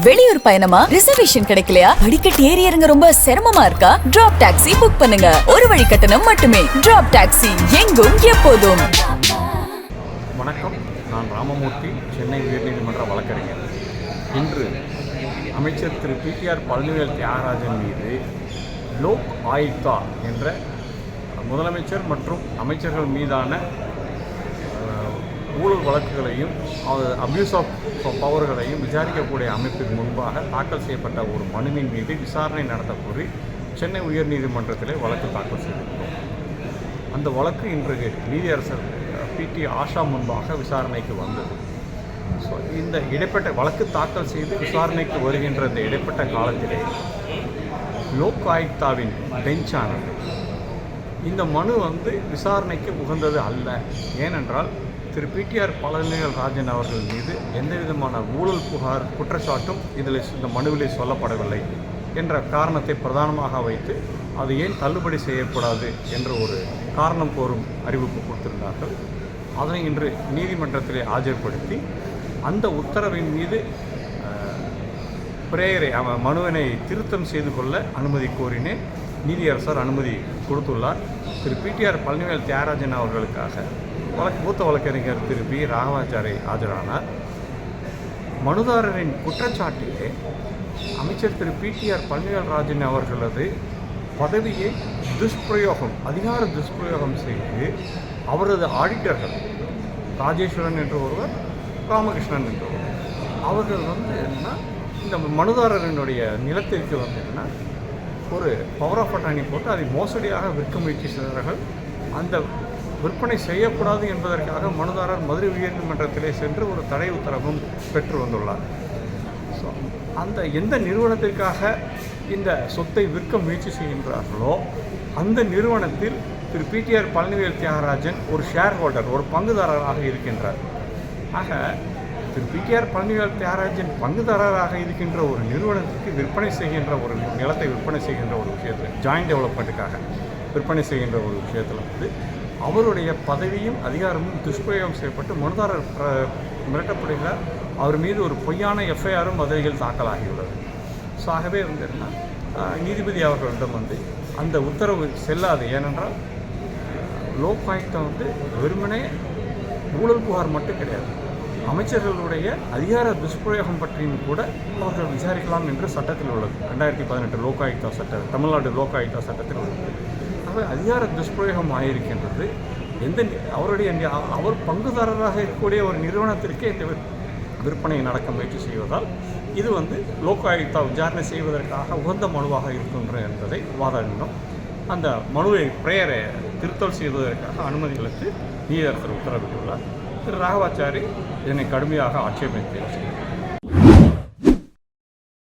வெளியூர் பயணமா? ரிசர்வேஷன் கிடைக்கலையா? படிக்கட் ஏறி இறங்க ரொம்ப சிரமமா இருக்கா? டிராப் டாக்ஸி புக் பண்ணுங்க. ஒரு வழி கட்டணம் மட்டுமே. டிராப் டாக்ஸி எங்கும் எப்போதும். வணக்கம். நான் ராமமூர்த்தி சென்னை உயர்நீதிமன்ற வழக்கறிஞர். இன்று அமைச்சர் திரு. பிடிஆர் பழனிவேல் தியாகராஜன் மீது லோக் ஆயுக்தா என்ற முதலமைச்சர் மற்றும் அமைச்சர்கள் மீதான ஊழல் வழக்குகளையும் அப்யூஸ் ஆஃப் பவர்களையும் விசாரிக்கக்கூடிய அமைப்பின் முன்பாக தாக்கல் செய்யப்பட்ட ஒரு மனுவின் மீது விசாரணை நடத்த கோரி சென்னை உயர்நீதிமன்றத்திலே வழக்கு தாக்கல் செய்திருக்கிறோம். அந்த வழக்கு இன்று நீதியரசர் பிடி ஆஷா முன்பாக விசாரணைக்கு வந்தது. ஸோ இந்த இடைப்பட்ட வழக்கு தாக்கல் செய்து விசாரணைக்கு வருகின்ற இந்த இடைப்பட்ட காலத்திலே லோக் ஆயுக்தாவின் பெஞ்சானது இந்த மனு வந்து விசாரணைக்கு உகந்தது அல்ல. ஏனென்றால் திரு பிடிஆர் பழனிவேல் ராஜன் அவர்கள் மீது எந்த விதமான ஊழல் புகார் குற்றச்சாட்டும் இதில் இந்த மனுவிலே சொல்லப்படவில்லை என்ற காரணத்தை பிரதானமாக வைத்து அது ஏன் தள்ளுபடி செய்யக்கூடாது என்ற ஒரு காரணம் கோரும் அறிவிப்பு கொடுத்திருந்தார்கள். அதனை இன்று நீதிமன்றத்திலே ஆஜர்படுத்தி அந்த உத்தரவின் மீது பிரேயரை அவன் மனுவினை திருத்தம் செய்து கொள்ள அனுமதி கோரினேன். நீதியரசர் அனுமதி கொடுத்துள்ளார். திரு பிடிஆர் பழனிவேல் தியாகராஜன் அவர்களுக்காக வழக்கு மூத்த வழக்கறிஞர் திரு பி. ராகவாச்சாரி ஆஜரானார். மனுதாரரின் குற்றச்சாட்டிலே அமைச்சர் திரு பிடிஆர் பழனிவேல் ராஜன் அவர்களது பதவியை துஷ்பிரயோகம் அதிகார துஷ்பிரயோகம் செய்து அவரது ஆடிட்டர்கள் ராஜேஸ்வரன் என்று ஒருவர் ராமகிருஷ்ணன் என்ற ஒருவர். அவர்கள் வந்து என்னன்னா இந்த மனுதாரரினுடைய நிலத்திற்கு வந்து என்னன்னா ஒரு பவர் ஆஃப் அட்டானி போட்டு அதை மோசடியாக விற்க முயற்சி செய்தார்கள் அந்த விற்பனை செய்யக்கூடாது என்பதற்காக மனுதாரர் மதுரை உயர்நீதிமன்றத்திலே சென்று ஒரு தடை உத்தரவும் பெற்று வந்துள்ளார். ஸோ அந்த எந்த நிறுவனத்திற்காக இந்த சொத்தை விற்க முயற்சி செய்கின்றார்களோ அந்த நிறுவனத்தில் திரு. பிடிஆர் பழனிவேல் தியாகராஜன் ஒரு ஷேர் ஹோல்டர் ஒரு பங்குதாரராக இருக்கின்றார். ஆக திரு. பிடிஆர் பழனிவேல் தியாகராஜன் பங்குதாரராக இருக்கின்ற ஒரு நிறுவனத்துக்கு விற்பனை செய்கின்ற ஒரு நிலத்தை விற்பனை செய்கின்ற ஒரு விஷயத்தில் ஜாயிண்ட் டெவலப்மெண்ட்டுக்காக விற்பனை செய்கின்ற ஒரு விஷயத்தில் வந்து அவருடைய பதவியும் அதிகாரமும் துஷ்பிரயோகம் செய்யப்பட்டு மனுதாரர் பிர- மிரட்டப்படுகிறார் அவர் மீது ஒரு பொய்யான எஃப்ஐஆரும் மதுரையில் தாக்கலாகியுள்ளது. ஸோ ஆகவே வந்து என்ன? நீதிபதி அவர்களிடம் வந்து அந்த உத்தரவு செல்லாது. ஏனென்றால் லோக் ஆயுக்தா வந்து வெறுமனே ஊழல் புகார் மட்டும் கிடையாது. அமைச்சர்களுடைய அதிகார துஷ்பிரயோகம் பற்றியும் கூட அவர்கள் விசாரிக்கலாம் என்று சட்டத்தில் உள்ளது. ரெண்டாயிரத்தி பதினெட்டு லோக் ஆயுக்தா சட்ட தமிழ்நாடு லோக் ஆயுக்தா சட்டத்தில் உள்ளது. ஆகவே அதிகார துஷ்பிரயோகம் ஆகியிருக்கின்றது எந்த நி- அவருடைய அவர் பங்குதாரராக இருக்கக்கூடிய ஒரு நிறுவனத்திற்கே இந்த விற்பனை நடக்க முயற்சி செய்வதால் இது வந்து லோக் ஆயுக்தா விசாரணை செய்வதற்காக உகந்த மனுவாக இருக்கின்ற என்பதை வாதாடினோம் அந்த மனுவை பிரேயரை திருத்தல் செய்வதற்காக அனுமதிகளுக்கு நீதியரசர் உத்தரவிட்டுள்ளார். திரு ராகவாச்சாரி இதனை கடுமையாக ஆட்சேபித்து